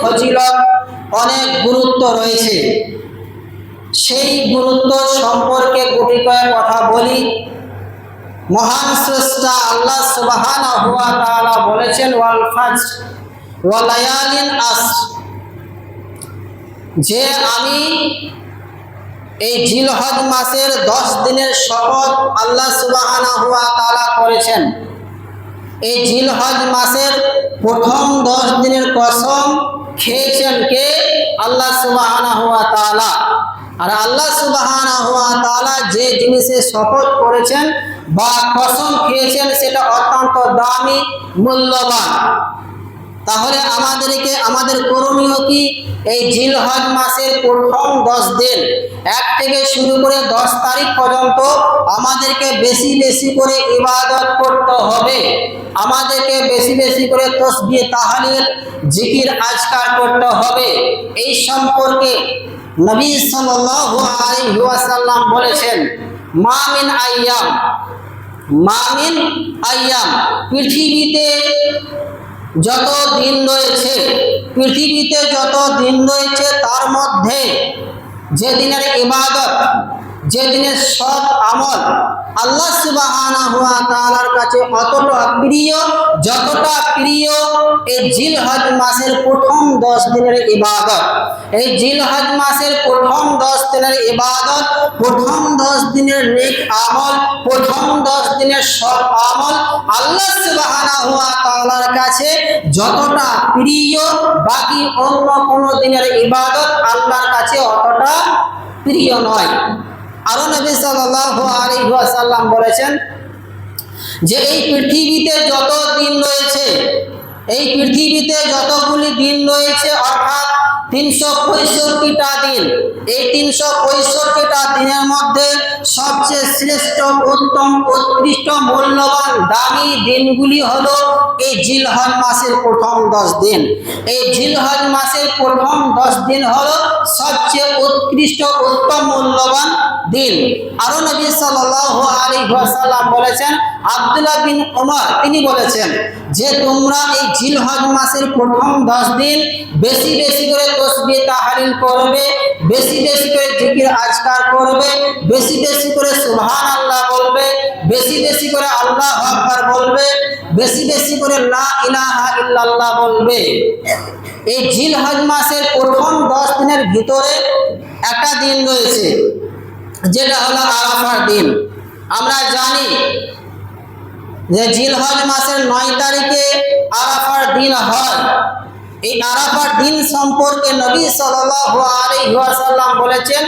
ফজিলত অনেক গুরুত্ব রয়েছে। সেই গুরুত্ব সম্পর্কে গুটি কয়েক কথা বলি। মহান স্রষ্টা আল্লাহ সুবহানাহু ওয়া তাআলা বলেছেন, ওয়াল ফাজর ওয়া লায়ালিন আসর। যে আমি এই জিলহজ মাসের দশ দিনের শপথ আল্লাহ সুবহানাহু ওয়া তাআলা করেছেন এই জিলহজ মাসের প্রথম দশ দিনের কসম খেয়েছেন কে? আল্লাহ সুবাহানা ওয়া তালা আর আল্লাহ সুবাহানা ওয়া তালা যে জিনিসে শপথ করেছেন বা কসম খেয়েছেন সেটা অত্যন্ত দামি, মূল্যবান। তাহলে আমাদেরকে, আমাদের করণীয় কি? এই জিলহজ মাসের প্রথম দশ দিন, এক থেকে শুরু করে দশ তারিখ পর্যন্ত আমাদেরকে বেশি বেশি করে ইবাদত করতে হবে। আমাদেরকে বেশি বেশি করে তসবিহ, তাহলিল, জিকির, আজকার করতে হবে। এই সম্পর্কে নবী সাল্লাল্লাহু আলাইহি ওয়াসাল্লাম বলেছেন মামিন আইয়াম মামিন আইয়াম, পৃথিবীতে যত দিন রয়েছে, পৃথিবীতে যত দিন রয়েছে, তার মধ্যে যে দিনের ইবাদত যে দিনের সৎ আমল, আল্লাহ সুবাহ কাছে অতটা প্রিয় যতটা প্রিয় এই জিলহজ মাসের প্রথম দশ দিনের ইবাদত, এই জিলহজ মাসের প্রথম দশ দিনের ইবাদত, প্রথম দশ দিনের নেক আমল, প্রথম দশ দিনের সৎ আমল, আল্লাহ সুবহানাহু ওয়া তাআলার কাছে যতটা প্রিয় বাকি অন্য কোনো দিনের ইবাদত আল্লাহর কাছে অতটা প্রিয় নয়। আরও নবী সাল্লাল্লাহু আলাইহি ওয়াসাল্লাম বলেছেন যে এই পৃথিবীতে যত দিন রয়েছে এই পৃথিবীতে যতগুলি দিন রয়েছে অর্থাৎ তিনশো পঁয়ষট্টিটা দিন। এই তিনশো পঁয়ষট্টিটা দিনের মধ্যে সবচেয়ে শ্রেষ্ঠ, উত্তম, উৎকৃষ্ট, মূল্যবান, দামি দিনগুলি হলো এই জিলহজ মাসের প্রথম দশ দিন। এই জিলহজ মাসের প্রথম দশ দিন হলো সবচেয়ে উৎকৃষ্ট, উত্তম, মূল্যবান দিন। আরও নবী সাল্লাল্লাহু আলাইহি ওয়াসাল্লাম বলেছেন, আব্দুল্লাহ বিন ওমর তিনি বলেছেন যে তোমরা এই জিলহজ মাসের প্রথম দশ দিন বেশি বেশি করে তসবিহ তাহলিল করবে, বেশি বেশি করে জিকির আজকার করবে, বেশি বেশি করে সুবহান আল্লাহ বলবে, বেশি বেশি করে আল্লাহ আকবার বলবে, বেশি বেশি করে লা ইলাহা ইল্লাল্লাহ বলবে। এই জিলহজ মাসের প্রথম দশ দিনের ভিতরে একটা দিন রয়েছে, যেটা হলো আরাফার দিন। আমরা জানি যে জিলহজ মাসের নয় তারিখে আরাফার দিন হয়। এই আরাফার দিন সম্পর্কে নবী সাল্লাল্লাহু আলাইহি ওয়াসাল্লাম বলেছেন,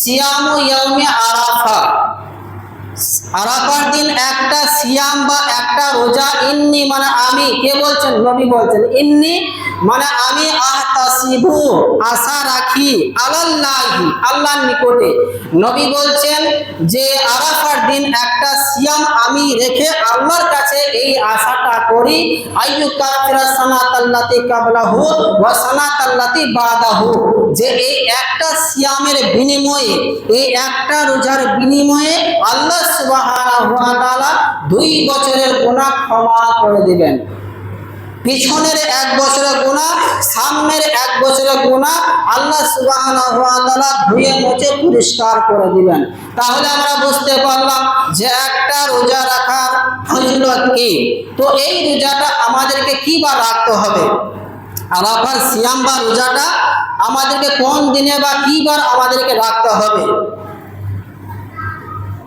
সিয়ামু ইয়াউমি আরাফা। আরাফার দিন একটা সিয়াম বা একটা রোজা, ইন্নি মানে আমি। কে বলছেন? নবী বলছেন, ইন্নি মানে আমি আহতাসিবু, আশা রাখি, আলাল্লাহি, আল্লাহর নিকটে। নবী বলছেন যে আরাফার দিন একটা সিয়াম আমি রেখে আল্লাহর কাছে এই আশাটা করি। আইয়ু কাফিরা সানাতাল্লাতি কাবলাহু ওয়া সানাতাল্লাতি বাদাহু। যে এই একটা সিয়ামের বিনিময়ে, এই একটা রোজার বিনিময়ে আল্লাহ সুবহানাহু ওয়া তাআলা দুই বছরের গুনাহ ক্ষমা করে দিবেন। পিছনের এক বছরের গুণা সামনের এক বছরের গুণা আল্লাহ ধুয়ে মুছে পরিষ্কার করে দিবেন। তাহলে আমরা বুঝতে পারলাম যে একটা রোজা রাখার ফজিলত কি। তো এই রোজাটা আমাদেরকে কি বা রাখতে হবে? আরাফার সিয়াম বা রোজাটা আমাদেরকে কোন দিনে বা কি বার আমাদেরকে রাখতে হবে?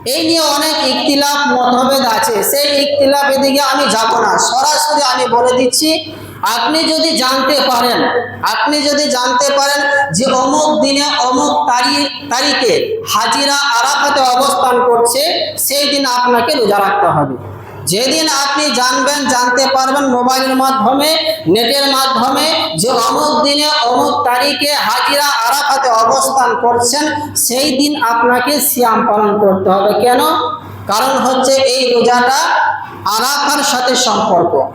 এই নিয়ে অনেক ইকতিলাফ মতভেদ আছে। সেই ইকতিলাফ দিকে আমি যাব না। সরাসরি আমি বলে দিচ্ছি, আপনি যদি জানতে পারেন, আপনি যদি জানতে পারেন যে অমুক দিনে অমুক তারিখ তারিখে হাজিরা আরাফাতে অবস্থান করছে, সেই দিন আপনাকে রোজা রাখতে হবে। যেদিন আপনি জানবেন, জানতে পারবেন মোবাইলের মাধ্যমে, নেটের মাধ্যমে যে অমুক দিনে, অমুক তারিখে হাজিরা আরাফাতে অবস্থান করছেন, সেই দিন আপনাকে সিয়াম পালন করতে হবে। কেন? কারণ হচ্ছে এই রোজাটা আরাফার সাথে সম্পর্ক।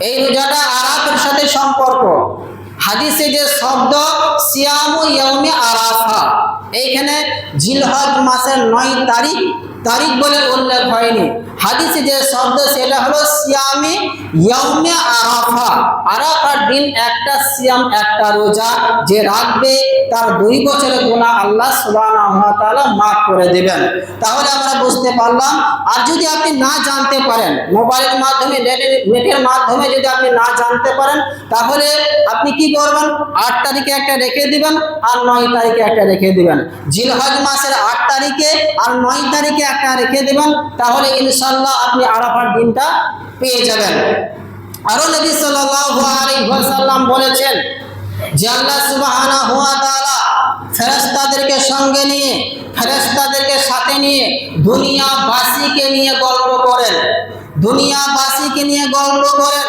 এই রোজাটা আরাফের সাথে সম্পর্ক। হাদিসে যে শব্দ, সিয়ামু ইয়মে আরাফা, এইখানে জিলহজ মাসের নয় তারিখ তারিখ বলে উল্লেখ হয়নি। হাদিসে যে শব্দ, সেটা হলো সিয়ামি ইয়মে আরাফা। আরাফার দিন একটা, সিয়াম একটা রোজা যে রাখবে তার দুই বছরের গুণা আল্লাহ তাআলা মাফ করে দেবেন। তাহলে আমরা বুঝতে পারলাম, আর যদি আপনি না জানতে পারেন, মোবাইলের মাধ্যমে নেটের নেটের মাধ্যমে যদি আপনি না জানতে পারেন, তাহলে আপনি কি করবেন? আট তারিখে একটা রেখে দিবেন আর নয় তারিখে একটা রেখে দিবেন। জিলহজ মাসের আট তারিখে আর নয় তারিখে একটা রেখে দিবেন, তাহলে ইনশাল্লাহ আপনি আরাফার দিনটা পেয়ে যাবেন। আরও নবী আলাইহি বলেছেন যে আল্লাহ সুবহানাহু ওয়া তাআলা ফেরেশতাদেরকে সঙ্গে নিয়ে, ফেরেশতাদেরকে সাথে নিয়ে দুনিয়াবাসীকে নিয়ে গল্প করেন। দুনিয়াবাসীকে নিয়ে গল্প করেন।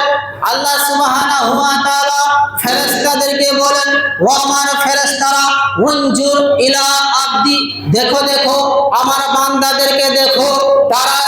আল্লাহ সুবহানাহু ওয়া তাআলা ফেরেশতাদেরকে বলেন ও আমার ফেরেশতারা, উনজুর ইলা আবদি, দেখো দেখো, আমার বান্দাদেরকে দেখো, তারা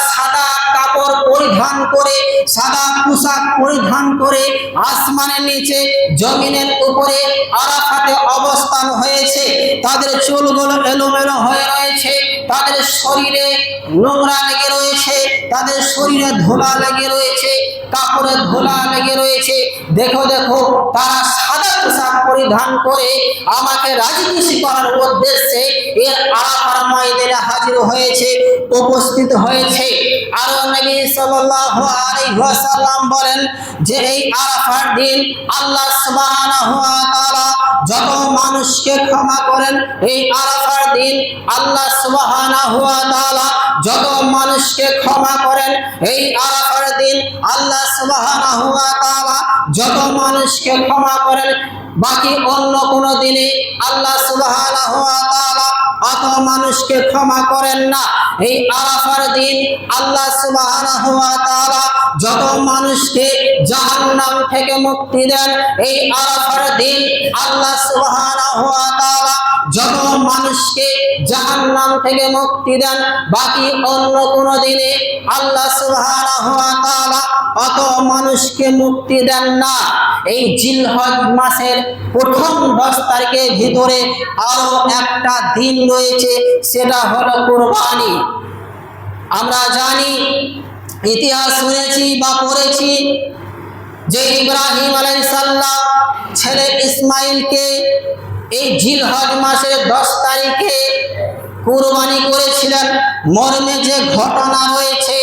পরিধান করে, সাদা পোশাক পরিধান করে, আসমানের নিচে, জমিনের উপরে আরাফাতে অবস্থান হয়েছে। তাদের চুলগুলো এলোমেলো হয়ে রয়েছে। তাদের শরীরে নোংরা লেগে রয়েছে। তাদের শরীরে ধোলা লেগে রয়েছে। কাপড়ে ধোলা লেগে রয়েছে। দেখো দেখো, তারা সাদা পোশাক পরিধান করে আমাকে রাজি খুশি করার উদ্দেশ্যে এর আরাফার ময়দানে হয়েছে, উপস্থিত হয়েছে। আরও নবী সাল্লাল্লাহু আলাইহি ওয়াসাল্লাম বলেন যে এই আরাফার দিন আল্লাহ সুবহানাহু ওয়া তাআলা যত মানুষকে ক্ষমা করেন, এই আরাফার দিন আল্লাহ সুবহানাহু ওয়া তাআলা যত মানুষকে ক্ষমা করেন, এই আরাফার দিন আল্লাহ সুবহানাহু ওয়া তাআলা যত মানুষকে ক্ষমা করেন, বাকি অন্য কোনো দিনে আল্লাহ তাআলা অত মানুষকে ক্ষমা করেন না। এই আরাফার দিন আল্লাহ তাআলা যত মানুষকে জাহান্নাম থেকে মুক্তি দেন, এই আরাফার দিন আল্লাহ তাআলা যত মানুষকে জাহান্নাম থেকে মুক্তি দেন, বাকি অন্য কোনো দিনে আল্লাহ অত মানুষকে মুক্তি দেন না। এই জিলহজ মাসের প্রথম দশ তারিখের ভিতরে আরও একটা দিন রয়েছে, সেটা হলো কোরবানি। আমরা জানি, ইতিহাস শুনেছি বা পড়েছি যে ইব্রাহিম আলাইসাল্লাম ছেলে ইসমাইলকে এই জিলহজ মাসের দশ তারিখে কুরবানি করেছিলেন। মর্মে যে ঘটনা রয়েছে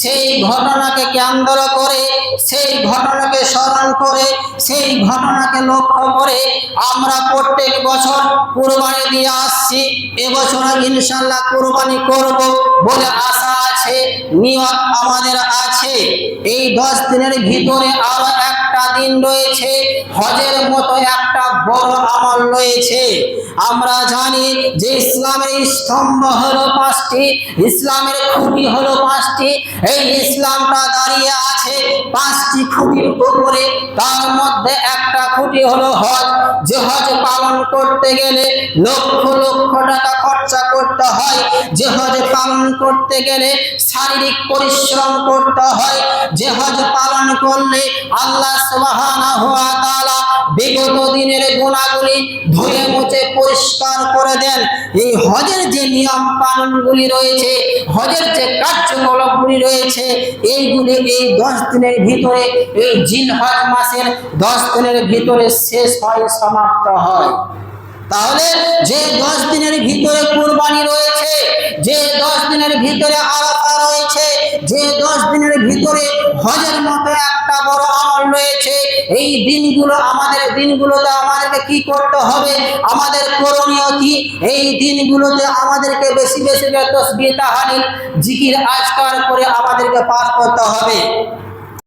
সেই ঘটনাকে কেন্দ্র করে, সেই ঘটনাকে স্মরণ করে, সেই ঘটনাকে লক্ষ্য করে আমরা প্রত্যেক বছর কোরবানি দিয়ে আসছি। এবছর ইনশাল্লাহ কোরবানি করব বলে আশা আছে, নিয়ত আমাদের আছে। এই দশ দিনের ভিতরে আরও একটা দিন রয়েছে, হজের মতো একটা বড় আমল রয়েছে। আমরা জানি যে ইসলামের স্তম্ভ হলো পাঁচটি, ইসলামের খুঁটি হলো পাঁচটি। এই ইসলামটা দাঁড়িয়ে আছে পাঁচটি খুঁটির উপরে। তার মধ্যে একটা খুঁটি হলো হজ। যে হজ পালন করতে গেলে লক্ষ লক্ষ টাকা খরচা করতে হয়। যে হজ পালন করতে গেলে শারীরিক পরিশ্রম করতে হয়। যে হজ পালন করলে আল্লাহ সুবহানাহু ওয়া তাআলা বিগত দিনের গুণাগুলি ধুয়ে মুছে পরিষ্কার করে দেন। এই হজের যে নিয়ম কানুনগুলি রয়েছে, হজের যে কার্যকলাপগুলি রয়েছে, এইগুলি এই দশ দিনের ভিতরে, এই জিন হজ মাসের দশ দিনের ভিতরে শেষ হয় সমাপ্ত হয়। তাহলে যে দশ দিনের ভিতরে কুরবানি রয়েছে, যে দশ দিনের ভিতরে আরাফা রয়েছে, যে দশ দিনের ভিতরে হজের মতো একটা বড় আমল রয়েছে, এই দিনগুলো আমাদের দিনগুলোতে আমাদেরকে কি করতে হবে? আমাদের করণীয় কি? এই দিনগুলোতে আমাদেরকে বেশি বেশি তসবিহ তাহারিল জিকির, আজকার করে আমাদেরকে পার করতে হবে।